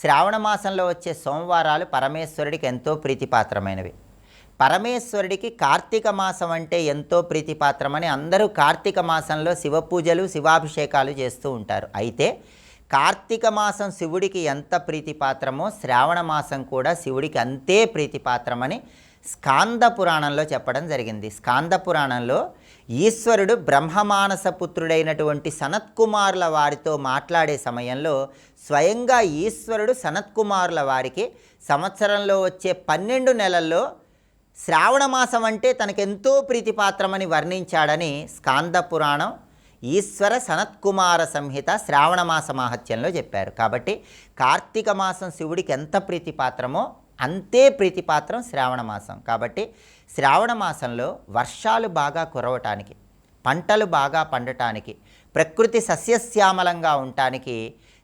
శ్రావణ మాసంలో వచ్చే సోమవారాలు పరమేశ్వరుడికి ఎంతో ప్రీతిపాత్రమైనవి. పరమేశ్వరుడికి కార్తీక మాసం అంటే ఎంతో ప్రీతిపాత్రమని అందరూ కార్తీక మాసంలో శివ పూజలు శివాభిషేకాలు చేస్తూ ఉంటారు. అయితే కార్తీక మాసం శివుడికి ఎంత ప్రీతిపాత్రమో శ్రావణ మాసం కూడా శివుడికి అంతే ప్రీతిపాత్రమని స్కాంద పురాణంలో చెప్పడం జరిగింది. స్కాంద పురాణంలో ఈశ్వరుడు బ్రహ్మమానస పుత్రుడైనటువంటి సనత్కుమారుల వారితో మాట్లాడే సమయంలో స్వయంగా ఈశ్వరుడు సనత్కుమారుల వారికి సంవత్సరంలో వచ్చే పన్నెండు నెలల్లో శ్రావణ మాసం అంటే తనకెంతో ప్రీతిపాత్రమని వర్ణించాడని స్కాంద పురాణం ఈశ్వర సనత్కుమార సంహిత శ్రావణ మాస మాహత్యంలో చెప్పారు. కాబట్టి కార్తీక మాసం శివుడికి ఎంత ప్రీతిపాత్రమో అంతే ప్రీతిపాత్రం శ్రావణ మాసం. కాబట్టి శ్రావణ మాసంలో వర్షాలు బాగా కురవటానికి పంటలు బాగా పండటానికి ప్రకృతి సస్యశ్యామలంగా ఉండటానికి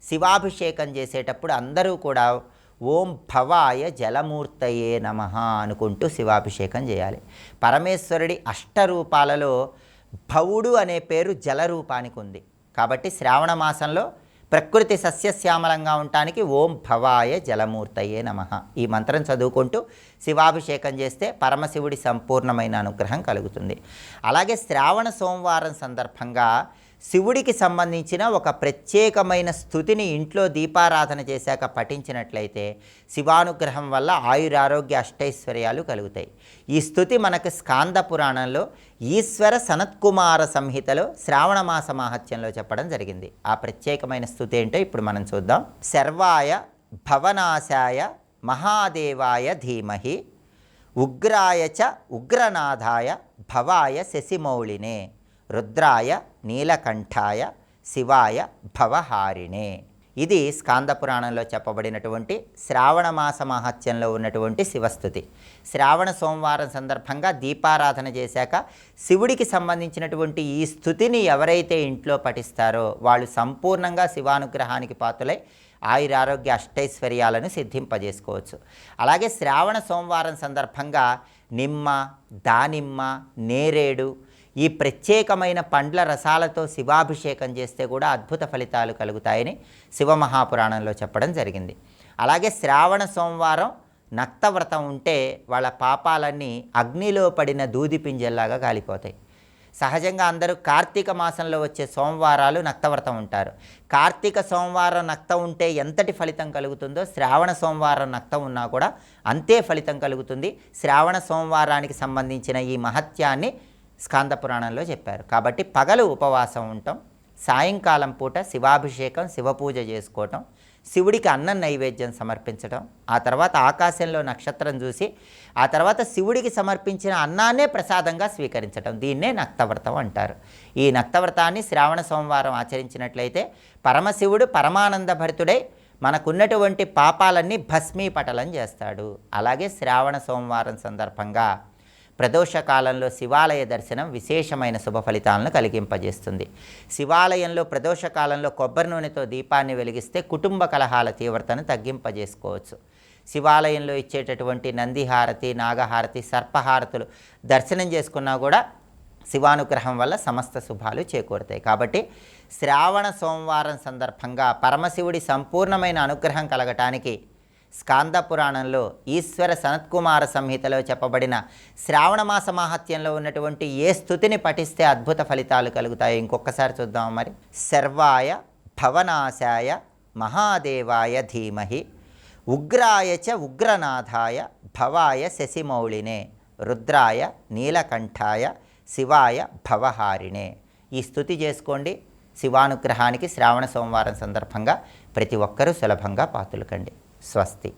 శివాభిషేకం చేసేటప్పుడు అందరూ కూడా ఓం భవాయ జలమూర్తయే నమ అనుకుంటూ శివాభిషేకం చేయాలి. పరమేశ్వరుడి అష్టరూపాలలో భవుడు అనే పేరు జలరూపానికి ఉంది. కాబట్టి శ్రావణ మాసంలో ప్రకృతి సస్యశ్యామలంగా ఉండటానికి ఓం భవాయ జలమూర్తయే నమ. ఈ మంత్రం చదువుకుంటూ శివాభిషేకం చేస్తే పరమశివుడి సంపూర్ణమైన అనుగ్రహం కలుగుతుంది. అలాగే శ్రావణ సోమవారం సందర్భంగా శివుడికి సంబంధించిన ఒక ప్రత్యేకమైన స్థుతిని ఇంట్లో దీపారాధన చేశాక పఠించినట్లయితే శివానుగ్రహం వల్ల ఆయురారోగ్య అష్టైశ్వర్యాలు కలుగుతాయి. ఈ స్థుతి మనకు స్కాంద పురాణంలో ఈశ్వర సనత్కుమార సంహితలో శ్రావణ మాస మాహత్యంలో చెప్పడం జరిగింది. ఆ ప్రత్యేకమైన స్థుతి ఏంటో ఇప్పుడు మనం చూద్దాం. శర్వాయ భవనాశాయ మహాదేవాయ ధీమహి ఉగ్రాయ చ ఉగ్రనాథాయ భవాయ శశిమౌళినే. రుద్రాయ నీలకంఠాయ శివాయ భవహారిణే. ఇది స్కాంద పురాణంలో చెప్పబడినటువంటి శ్రావణ మాస మహత్యంలో ఉన్నటువంటి శివస్థుతి. శ్రావణ సోమవారం సందర్భంగా దీపారాధన చేశాక శివుడికి సంబంధించినటువంటి ఈ స్థుతిని ఎవరైతే ఇంట్లో పఠిస్తారో వాళ్ళు సంపూర్ణంగా శివానుగ్రహానికి పాత్రలై ఆయురారోగ్య అష్టైశ్వర్యాలను సిద్ధింపజేసుకోవచ్చు. అలాగే శ్రావణ సోమవారం సందర్భంగా నిమ్మ దానిమ్మ నేరేడు ఈ ప్రత్యేకమైన పండ్ల రసాలతో శివాభిషేకం చేస్తే కూడా అద్భుత ఫలితాలు కలుగుతాయని శివమహాపురాణంలో చెప్పడం జరిగింది. అలాగే శ్రావణ సోమవారం నక్తవ్రతం ఉంటే వాళ్ళ పాపాలన్నీ అగ్నిలో పడిన దూది పింజల్లాగా కాలిపోతాయి. సహజంగా అందరూ కార్తీక మాసంలో వచ్చే సోమవారాలు నక్తవ్రతం ఉంటారు. కార్తీక సోమవారం నక్త ఉంటే ఎంతటి ఫలితం కలుగుతుందో శ్రావణ సోమవారం నక్తం ఉన్నా కూడా అంతే ఫలితం కలుగుతుంది. శ్రావణ సోమవారానికి సంబంధించిన ఈ మహత్యాన్ని స్కాంద పురాణంలో చెప్పారు. కాబట్టి పగలు ఉపవాసం ఉండటం సాయంకాలం పూట శివాభిషేకం శివపూజ చేసుకోవటం శివుడికి అన్నం నైవేద్యం సమర్పించడం ఆ తర్వాత ఆకాశంలో నక్షత్రం చూసి ఆ తర్వాత శివుడికి సమర్పించిన అన్నాన్నే ప్రసాదంగా స్వీకరించడం దీన్నే నక్తవ్రతం అంటారు. ఈ నక్తవ్రతాన్ని శ్రావణ సోమవారం ఆచరించినట్లయితే పరమశివుడు పరమానంద భరితుడై మనకున్నటువంటి పాపాలన్నీ భస్మీపటలం చేస్తాడు. అలాగే శ్రావణ సోమవారం సందర్భంగా ప్రదోష కాలంలో శివాలయ దర్శనం విశేషమైన శుభ ఫలితాలను కలిగింపజేస్తుంది. శివాలయంలో ప్రదోష కాలంలో కొబ్బరి నూనెతో దీపాన్ని వెలిగిస్తే కుటుంబ కలహాల తీవ్రతను తగ్గింపజేసుకోవచ్చు. శివాలయంలో ఇచ్చేటటువంటి నందిహారతి నాగహారతి సర్పహారతులు దర్శనం చేసుకున్నా కూడా శివానుగ్రహం వల్ల సమస్త శుభాలు చేకూరుతాయి. కాబట్టి శ్రావణ సోమవారం సందర్భంగా పరమశివుడి సంపూర్ణమైన అనుగ్రహం కలగటానికి స్కాంద పురాణంలో ఈశ్వర సనత్కుమార సంహితలో చెప్పబడిన శ్రావణమాస మాహత్యంలో ఉన్నటువంటి ఏ స్థుతిని పఠిస్తే అద్భుత ఫలితాలు కలుగుతాయి ఇంకొకసారి చూద్దాం మరి. సర్వాయ భవనాశాయ మహాదేవాయ ధీమహి ఉగ్రాయ చ ఉగ్రనాథాయ భవాయ శశిమౌళినే రుద్రాయ నీలకంఠాయ శివాయ భవహారిణే. ఈ స్థుతి చేసుకోండి. శివానుగ్రహానికి శ్రావణ సోమవారం సందర్భంగా ప్రతి ఒక్కరూ సులభంగా పాతులకండి. స్వస్తి.